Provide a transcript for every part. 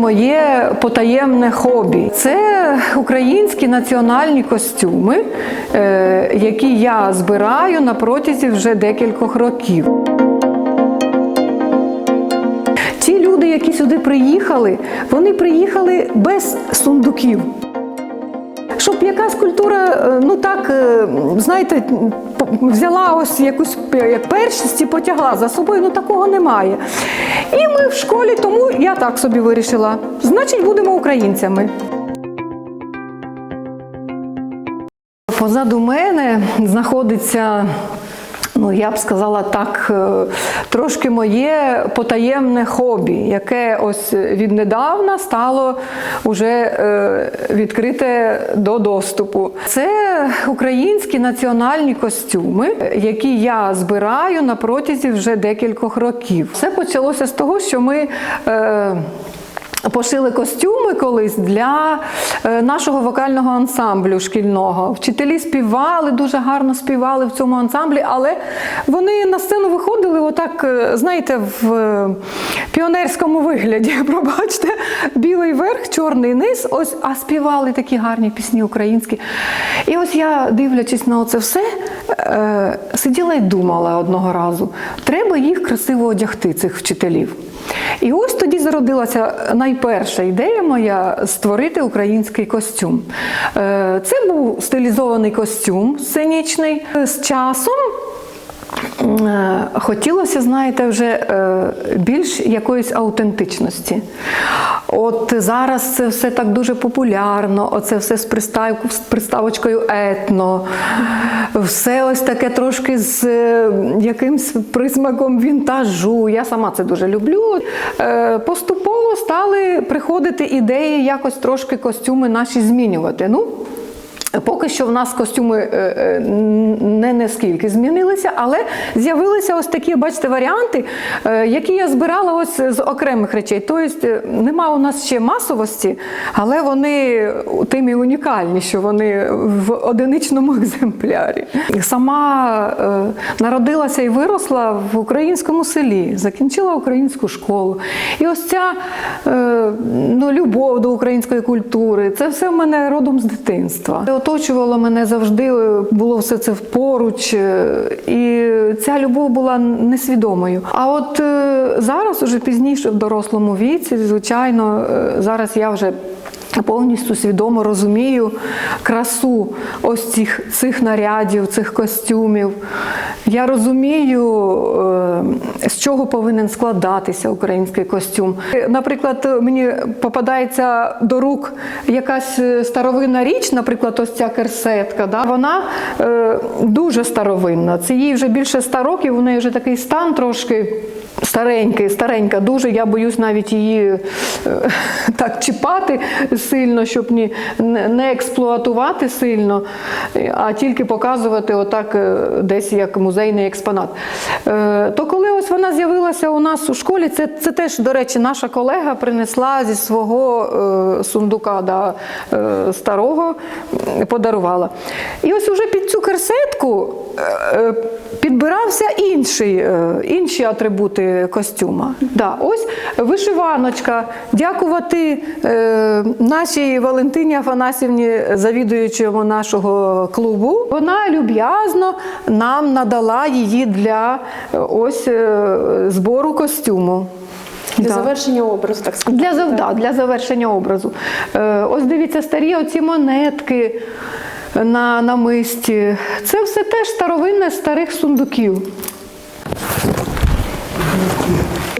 Моє потаємне хобі це українські національні костюми, е, які я збираю на протязі вже декількох років. Ті люди, які сюди приїхали, вони приїхали без сундуків. Щоб якась культура, е, ну так, е, знаєте, взяла ось якусь як першість і потягла за собою, ну такого немає. І ми в школі, тому я так собі вирішила. Значить, будемо українцями. Позаду мене знаходиться. Ну, я б сказала так, е, трошки моє потаємне хобі, яке ось віднедавна стало вже е, відкрите до доступу. Це українські національні костюми, які я збираю на протязі вже декількох років. Все почалося з того, що ми. Е, Пошили костюми колись для е, нашого вокального ансамблю шкільного. Вчителі співали, дуже гарно співали в цьому ансамблі, але вони на сцену виходили отак, е, знаєте, в е, піонерському вигляді. Пробачте, білий верх, чорний низ, ось, а співали такі гарні пісні українські. І ось я, дивлячись на оце все, сиділа і думала одного разу: треба їх красиво одягти, цих вчителів. І ось тоді зародилася найперша ідея моя створити український костюм. Е, Це був стилізований костюм сценічний. З часом хотілося, знаєте, вже е, більш якоїсь аутентичності. От зараз це все так дуже популярно, оце все з приставочкою етно, все ось таке трошки з е, якимсь присмаком вінтажу. Я сама це дуже люблю. Е, Поступово стали приходити ідеї якось трошки костюми наші змінювати. Ну, Поки що в нас костюми е, е, не наскільки змінилися, але з'явилися ось такі, бачите, варіанти, е, які я збирала ось з окремих речей. Тобто нема у нас ще масовості, але вони тим і унікальні, що вони в одиничному екземплярі. Сама народилася і виросла в українському селі, закінчила українську школу. І ось ця ну, любов до української культури, це все в мене родом з дитинства. Оточувало мене завжди, було все це поруч, е, і ця любов була несвідомою. А от е, зараз, уже пізніше, в дорослому віці, звичайно, е, зараз я вже. Повністю свідомо розумію красу ось цих, цих нарядів, цих костюмів. Я розумію, е, з чого повинен складатися український костюм. Наприклад, мені попадається до рук якась е, старовинна річ, наприклад, ось ця керсетка. Да? Вона е, дуже старовинна. Це їй вже більше ста років, у неї вже такий стан трошки. Старенький, старенька, дуже. Я боюсь навіть її так чіпати сильно, щоб ні, не, експлуатувати сильно, а тільки показувати отак десь як музейний експонат. Е, то коли ось вона з'явилася у нас у школі, це, це теж, до речі, наша колега принесла зі свого е, сундука да, е, старого, подарувала. І ось уже під цю керсетку е, підбирався інший, е, інші атрибути костюма. Да, ось вишиваночка. Дякувати е, нашій Валентині Афанасівні, завідуючому нашого клубу. Вона люб'язно нам надала її для е, ось збору костюму. Для Да. завершення образу, так сказати. Для, да, для завершення образу. Ось дивіться, старі оці монетки на намисті. Це все теж старовинне старих сундуків.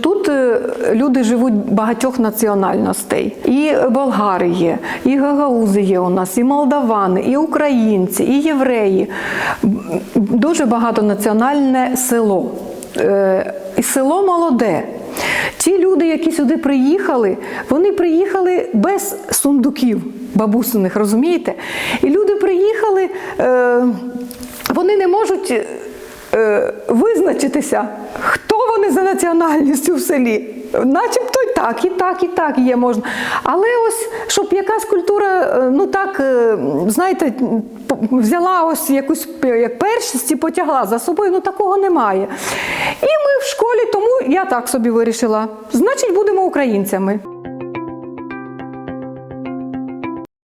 Тут е, люди живуть багатьох національностей. І болгари є, і гагаузи є у нас, і молдавани, і українці, і євреї. Дуже багатонаціональне село. Е, І село молоде. Ті люди, які сюди приїхали, вони приїхали без сундуків бабусиних, розумієте? І люди приїхали, е, вони не можуть е, визначитися, хто вони за національністю в селі. Начебто і так, і так, і так є можна. Але ось, щоб якась культура, е, ну так, знаєте, взяла ось якусь як першість і потягла за собою, ну такого немає. І ми в школі, тому я так собі вирішила. Значить, будемо українцями.